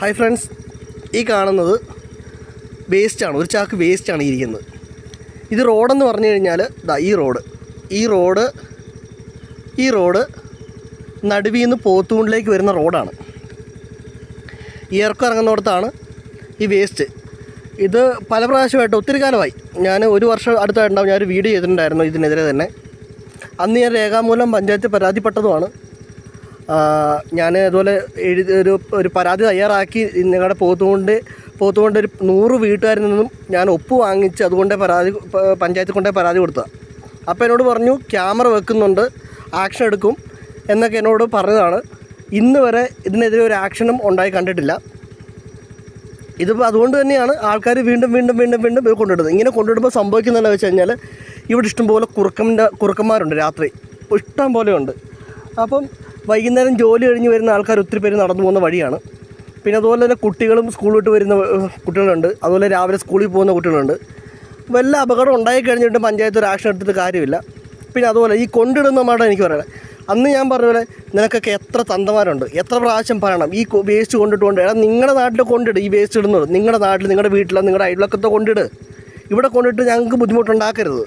Hi friends ഈ കാണുന്നത് വേസ്റ്റാണ് ഒരു ചാക്ക് വേസ്റ്റാണ് ഇരിക്കുന്നത്. ഇത് റോഡെന്ന് പറഞ്ഞു കഴിഞ്ഞാൽ ദാ ഈ റോഡ് ഈ റോഡ് ഈ റോഡ് നടുവിൽ നിന്ന് പോത്തൂണിലേക്ക് വരുന്ന റോഡാണ് ഇറക്കം ഇറങ്ങുന്നിടത്താണ് ഈ വേസ്റ്റ് ഇത് പല പ്രാവശ്യമായിട്ട് ഒത്തിരി കാലമായി. ഞാൻ ഒരു വർഷം അടുത്തായിട്ടുണ്ടാവും ഞാനൊരു വീഡിയോ ചെയ്തിട്ടുണ്ടായിരുന്നു ഇതിനെതിരെ തന്നെ. അന്ന് ഞാൻ രേഖാമൂലം പഞ്ചായത്തിൽ പരാതിപ്പെട്ടതുമാണ്. ഞാൻ അതുപോലെ എഴുതി ഒരു ഒരു പരാതി തയ്യാറാക്കി നിങ്ങളുടെ പോത്തുകൊണ്ട് പോത്തുകൊണ്ട് ഒരു നൂറ് വീട്ടുകാരിൽ നിന്നും ഞാൻ ഒപ്പ് വാങ്ങിച്ച് അതുകൊണ്ട് പരാതി പഞ്ചായത്തിൽ കൊണ്ടേ പരാതി കൊടുത്തതാണ് അപ്പോൾ എന്നോട് പറഞ്ഞു ക്യാമറ വെക്കുന്നുണ്ട് ആക്ഷൻ എടുക്കും എന്നൊക്കെ എന്നോട് പറഞ്ഞതാണ്. ഇന്ന് വരെ ഇതിനെതിരെ ഒരു ആക്ഷനും ഉണ്ടായി കണ്ടിട്ടില്ല. ഇതിപ്പോൾ അതുകൊണ്ട് തന്നെയാണ് ആൾക്കാർ വീണ്ടും വീണ്ടും വീണ്ടും വീണ്ടും ഇത് കൊണ്ടിടുന്നത് ഇങ്ങനെ കൊണ്ടിടുമ്പോൾ സംഭവിക്കുന്നതെന്ന് വെച്ച് കഴിഞ്ഞാൽ ഇവിടെ ഇഷ്ടംപോലെ കുറുക്കന്റെ കുറുക്കന്മാരുണ്ട് രാത്രി. ഇഷ്ടം പോലെ ഉണ്ട് അപ്പം വൈകുന്നേരം ജോലി കഴിഞ്ഞ് വരുന്ന ആൾക്കാർ ഒത്തിരി പേര് നടന്നു പോകുന്ന വഴിയാണ്. പിന്നെ അതുപോലെ തന്നെ കുട്ടികളും സ്കൂൾ വിട്ട് വരുന്ന കുട്ടികളുണ്ട്. അതുപോലെ രാവിലെ സ്കൂളിൽ പോകുന്ന കുട്ടികളുണ്ട്. വല്ല അപകടം ഉണ്ടായി കഴിഞ്ഞിട്ട് പഞ്ചായത്ത് ഒരു ആക്ഷൻ എടുത്തിട്ട് കാര്യമില്ല. പിന്നെ അതുപോലെ ഈ കൊണ്ടിടുന്ന മാഡം എനിക്ക് പറയണേ അന്ന് ഞാൻ പറഞ്ഞ പോലെ നിനക്കൊക്കെ എത്ര തന്തമാരുണ്ട്? എത്ര പ്രാവശ്യം പറയണം? ഈ വേസ്റ്റ് കൊണ്ടിട്ട് കൊണ്ട് എടാ നിങ്ങളുടെ നാട്ടിൽ കൊണ്ടിട് ഈ വേസ്റ്റ് ഇടുന്നത്. നിങ്ങളുടെ നാട്ടിൽ നിങ്ങളുടെ വീട്ടിലോ നിങ്ങളുടെ അയൽവക്കത്തോ കൊണ്ടിട്. ഇവിടെ കൊണ്ടിട്ട് ഞങ്ങൾക്ക് ബുദ്ധിമുട്ടുണ്ടാക്കരുത്.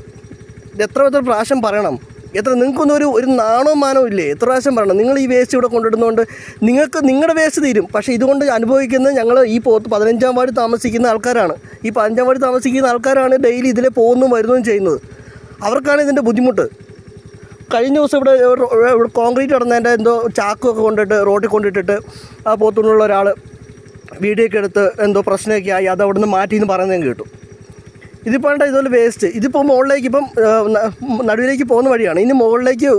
എത്ര എത്ര പ്രാവശ്യം പറയണം? എത്ര നിങ്ങൾക്കൊന്നും ഒരു ഒരു നാണോ മാനോ ഇല്ലേ? എത്ര പ്രാവശ്യം പറയണം. നിങ്ങൾ ഈ വേസ്റ്റ് ഇവിടെ കൊണ്ടിടുന്നതുകൊണ്ട് നിങ്ങൾക്ക് നിങ്ങളുടെ വേസ്റ്റ് തീരും. പക്ഷേ ഇതുകൊണ്ട് അനുഭവിക്കുന്ന ഞങ്ങൾ ഈ പോത്ത് പതിനഞ്ചാം വാർഡ് താമസിക്കുന്ന ആൾക്കാരാണ്. ഈ പതിനഞ്ചാം വാർഡ് താമസിക്കുന്ന ആൾക്കാരാണ് ഡെയിലി ഇതിലെ പോകുന്നതും വരുന്നതും ചെയ്യുന്നത്. അവർക്കാണ് ഇതിന്റെ ബുദ്ധിമുട്ട്. കഴിഞ്ഞ ദിവസം ഇവിടെ ഇവിടെ കോൺക്രീറ്റ് ഇടുന്നതിന്റെ എന്തോ ചാക്കൊക്കെ കൊണ്ടിട്ട് റോട്ടിൽ കൊണ്ടിട്ടിട്ട് ആ പോത്തുള്ള ഒരാൾ വീഡിയോ ഒക്കെ എടുത്ത് എന്തോ പ്രശ്നമൊക്കെ ആയി അത് അവിടുന്ന് മാറ്റി എന്ന് പറയുന്നത് കേട്ടു. ഇതിപ്പോൾ വേണ്ട ഇതുപോലെ വേസ്റ്റ് ഇതിപ്പോൾ മുകളിലേക്ക് ഇപ്പം നടുവിലേക്ക് പോകുന്ന വഴിയാണ്. ഇനി മുകളിലേക്ക്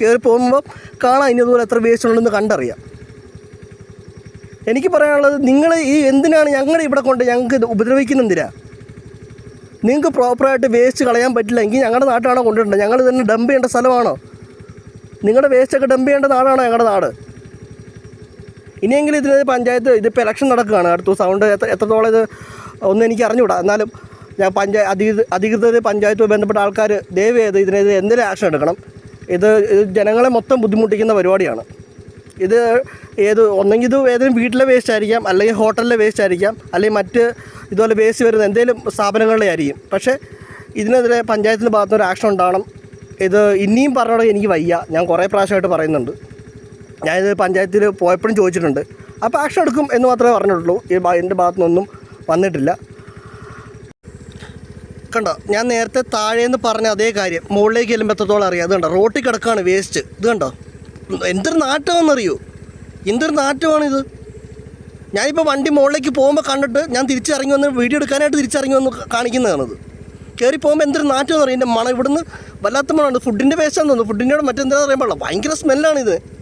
കയറി പോകുമ്പോൾ കാണാം ഇനി അതുപോലെ എത്ര വേസ്റ്റ് ഉണ്ടെന്ന് കണ്ടറിയാം. എനിക്ക് പറയാനുള്ളത് നിങ്ങൾ ഈ എന്തിനാണ് ഞങ്ങളുടെ ഇവിടെ കൊണ്ട് ഞങ്ങൾക്ക് ഇത് ഉപദ്രവിക്കുന്നെന്തിനാ നിങ്ങൾക്ക് പ്രോപ്പറായിട്ട് വേസ്റ്റ് കളയാൻ പറ്റില്ല. എങ്കിൽ ഞങ്ങളുടെ നാട്ടാണോ കൊണ്ടുവരേണ്ടത്? ഞങ്ങൾ തന്നെ ഡംപ് ചെയ്യേണ്ട സ്ഥലമാണോ? നിങ്ങളുടെ വേസ്റ്റൊക്കെ ഡംപ് ചെയ്യേണ്ട നാടാണോ ഞങ്ങളുടെ നാട്? ഇനിയെങ്കിലും ഇതിന് പഞ്ചായത്ത് ഇതിപ്പോൾ ഇലക്ഷൻ നടക്കുകയാണ്. അടുത്ത സൗണ്ട് എത്ര എത്രത്തോളം ഇത് ഒന്നും എനിക്ക് അറിഞ്ഞുകൂടാ. എന്നാലും ഞാൻ അധികൃത അധികൃതർ പഞ്ചായത്തുമായി ബന്ധപ്പെട്ട ആൾക്കാർ ദയവ് ചെയ്ത് ഇതിനെതിരെ എന്തെങ്കിലും ആക്ഷൻ എടുക്കണം? ഇത് ജനങ്ങളെ മൊത്തം ബുദ്ധിമുട്ടിക്കുന്ന പരിപാടിയാണ്. ഇത് ഏത് ഒന്നെങ്കിൽ ഇത് ഏതെങ്കിലും വീട്ടിലെ വേസ്റ്റ് ആയിരിക്കാം അല്ലെങ്കിൽ ഹോട്ടലിലെ വേസ്റ്റ് ആയിരിക്കാം അല്ലെങ്കിൽ മറ്റ് ഇതുപോലെ വേസ്റ്റ് വരുന്ന എന്തെങ്കിലും സ്ഥാപനങ്ങളിലെ ആയിരിക്കും. പക്ഷേ ഇതിനെതിരെ പഞ്ചായത്തിന്റെ ഭാഗത്തുനിന്ന് ഒരു ആക്ഷൻ ഉണ്ടാവണം. ഇത് ഇനിയും പറഞ്ഞോടെ എനിക്ക് വയ്യ. ഞാൻ കുറേ പ്രാവശ്യമായിട്ട് പറയുന്നുണ്ട്. ഞാനിത് പഞ്ചായത്തിൽ പോയപ്പോഴും ചോദിച്ചിട്ടുണ്ട്. അപ്പോൾ ആക്ഷൻ എടുക്കും എന്ന് മാത്രമേ പറഞ്ഞിട്ടുള്ളൂ. ഈ എന്റെ ഭാഗത്തുനിന്നൊന്നും വന്നിട്ടില്ല. കണ്ടോ? ഞാൻ നേരത്തെ താഴേന്ന് പറഞ്ഞ അതേ കാര്യം. മുകളിലേക്ക് ചെല്ലുമ്പോഴത്തോളം അറിയാം. അത് കണ്ടോ? റോട്ടിൽ കിടക്കുകയാണ് വേസ്റ്റ്. ഇത് കണ്ടോ? എന്തൊരു നാറ്റമാണെന്നറിയോ? എന്തൊരു നാറ്റമാണിത്? ഞാനിപ്പോൾ വണ്ടി മുകളിലേക്ക് പോകുമ്പോൾ കണ്ടിട്ട് ഞാൻ തിരിച്ചിറങ്ങി വന്ന് വീഡിയോ എടുക്കാനായിട്ട് തിരിച്ചിറങ്ങി വന്ന് കാണിക്കുന്നതാണത്. കയറി പോകുമ്പോൾ എന്തൊരു നാറ്റം പറയും എന്റെ മണം ഇവിടുന്ന് വല്ലാത്ത മണമാണ്. ഫുഡിന്റെ വേസ്റ്റാന്ന് തോന്നുന്നു. ഫുഡിന്റെ മറ്റെന്താ പറയുമ്പോൾ ഭയങ്കര സ്മെല്ലാണിത്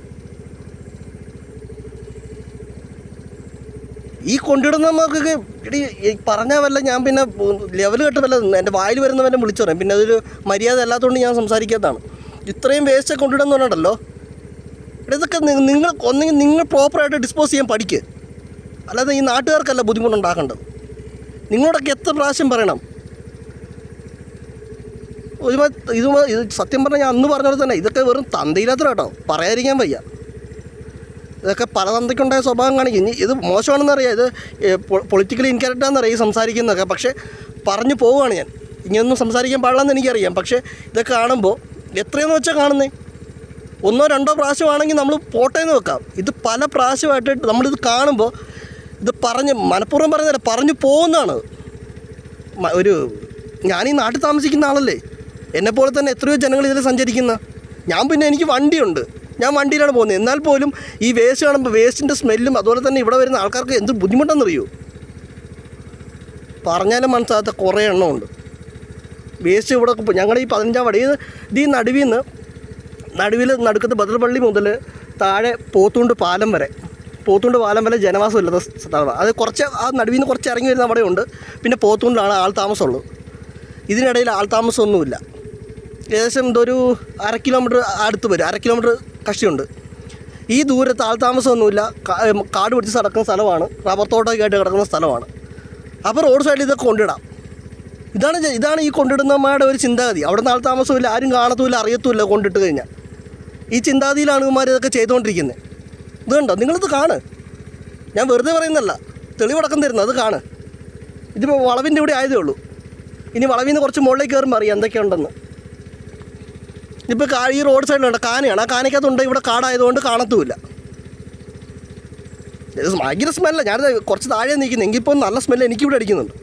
ഈ കൊണ്ടിടുന്നവർക്കൊക്കെ ഇടി ഈ പറഞ്ഞാൽ വല്ല ഞാൻ പിന്നെ ലെവൽ കെട്ട് വല്ല എന്റെ വായിൽ വരുന്നവനെ വിളിച്ചു പറയും. പിന്നെ അതൊരു മര്യാദ അല്ലാത്തതുകൊണ്ട് ഞാൻ സംസാരിക്കാത്തതാണ്. ഇത്രയും വേസ്റ്റ് കൊണ്ടിടുന്ന പറഞ്ഞിട്ടല്ലോ ഇതൊക്കെ നിങ്ങൾ ഒന്നെങ്കിൽ നിങ്ങൾ പ്രോപ്പറായിട്ട് ഡിസ്പോസ് ചെയ്യാൻ പഠിക്ക്. അല്ലാതെ ഈ നാട്ടുകാർക്കല്ല ബുദ്ധിമുട്ടുണ്ടാക്കേണ്ടത്. നിങ്ങളോടൊക്കെ എത്ര പ്രാവശ്യം പറയണം? ഒരുപാട് ഇത് സത്യം പറഞ്ഞാൽ ഞാൻ അന്ന് പറഞ്ഞ തന്നെ ഇതൊക്കെ വെറും തന്തയില്ലാത്ത കേട്ടോ പറയാതിരിക്കാൻ വയ്യ. ഇതൊക്കെ പല തന്തയ്ക്കുണ്ടായ സ്വഭാവം കാണിക്കും ഇനി ഇത് മോശമാണെന്ന് അറിയാം. ഇത് പൊളിറ്റിക്കലി ഇൻകറക്റ്റാണെന്നറിയാം ഈ സംസാരിക്കുന്നതൊക്കെ. പക്ഷേ പറഞ്ഞു പോവുകയാണ് ഞാൻ. ഇങ്ങനെയൊന്നും സംസാരിക്കാൻ പാടില്ലെന്ന് എനിക്കറിയാം. പക്ഷേ ഇതൊക്കെ കാണുമ്പോൾ എത്രയെന്ന് വെച്ചാൽ കാണുന്നേ? ഒന്നോ രണ്ടോ പ്രാവശ്യമാണെങ്കിൽ നമ്മൾ പോട്ടേന്ന് വെക്കാം. ഇത് പല പ്രാവശ്യമായിട്ട് നമ്മളിത് കാണുമ്പോൾ ഇത് പറഞ്ഞ് മനഃപൂർവം പറയുന്നില്ല പറഞ്ഞു പോകുന്നതാണ്. ഒരു ഞാൻ ഈ നാട്ടിൽ താമസിക്കുന്ന ആളല്ലേ? എന്നെപ്പോലെ തന്നെ എത്രയോ ജനങ്ങൾ ഇതിൽ സഞ്ചരിക്കുന്ന. ഞാൻ പിന്നെ എനിക്ക് വണ്ടിയുണ്ട്. ഞാൻ വണ്ടിയിലാണ് പോകുന്നത്. എന്നാൽ പോലും ഈ വേസ്റ്റ് കാണുമ്പോൾ വേസ്റ്റിന്റെ സ്മെല്ലും അതുപോലെ തന്നെ ഇവിടെ വരുന്ന ആൾക്കാർക്ക് എന്ത് ബുദ്ധിമുട്ടെന്നറിയോ? പറഞ്ഞാലും മനസ്സിലാകാത്ത കുറേ എണ്ണമുണ്ട് വേസ്റ്റ് ഇവിടെ ഞങ്ങളുടെ ഈ പതിനഞ്ചാം വടി ഈ നടുവിൽ നിന്ന് നടുവിൽ നടുക്കത്ത് ബദർപള്ളി മുതൽ താഴെ പോത്തുണ്ട് പാലം വരെ. പോത്തുണ്ട് പാലം വരെ ജനവാസം ഇല്ലാത്ത സ്ഥലമാണ് അത് കുറച്ച് ആ നടുവിൽ നിന്ന് കുറച്ച് ഇറങ്ങി വരുന്ന അവിടെയുണ്ട്. പിന്നെ പോത്തുകൊണ്ടാണ് ആൾ താമസമുള്ളത്. ഇതിനിടയിൽ ആൾ താമസമൊന്നുമില്ല. ഏകദേശം ഇതൊരു അര കിലോമീറ്റർ അടുത്ത് വരും. അര കിലോമീറ്റർ കക്ഷിയുണ്ട് ഈ ദൂരത്ത് ആൾ താമസമൊന്നുമില്ല. കാട് പിടിച്ച് നടക്കുന്ന സ്ഥലമാണ്. റബ്ബർ തോട്ടമൊക്കെ ആയിട്ട് കിടക്കുന്ന സ്ഥലമാണ്. അപ്പോൾ റോഡ് സൈഡിൽ ഇതൊക്കെ കൊണ്ടിടാം. ഇതാണ് ഇതാണ് ഈ കൊണ്ടിടുന്നമാരുടെ ഒരു ചിന്താഗതി. അവിടെ നിന്ന് ആൾ താമസമില്ല. ആരും കാണത്തുമില്ല അറിയത്തുമില്ല കൊണ്ടിട്ട് കഴിഞ്ഞാൽ. ഈ ചിന്താഗതിയിലാണ് ഇവന്മാർ ഇതൊക്കെ ചെയ്തുകൊണ്ടിരിക്കുന്നത് ഇത് കണ്ടോ? നിങ്ങളിത് കാണ്. ഞാൻ വെറുതെ പറയുന്നല്ല തെളിവടക്കം തരുന്നത് അത് കാണ്. ഇതിപ്പോൾ വളവിന്റെ ഇവിടെ ആയതേ ഉള്ളൂ. ഇനി വളവിൽ നിന്ന് കുറച്ച് മുകളിലേക്ക് കയറുമ്പോൾ അറിയാം എന്തൊക്കെയുണ്ടെന്ന്. ഇപ്പോൾ ഈ റോഡ് സൈഡിലുണ്ട് കാനയാണ്. ആ കാനയ്ക്കകത്തുണ്ട്. ഇവിടെ കാടായതുകൊണ്ട് കാണത്തുമില്ല. ഭയങ്കര സ്മെല്ല ഞാനത് കുറച്ച് താഴെ നിൽക്കുന്നത് എങ്കിൽ ഇപ്പോൾ നല്ല സ്മെല്ല് എനിക്കിവിടെ അടിക്കുന്നുണ്ട്.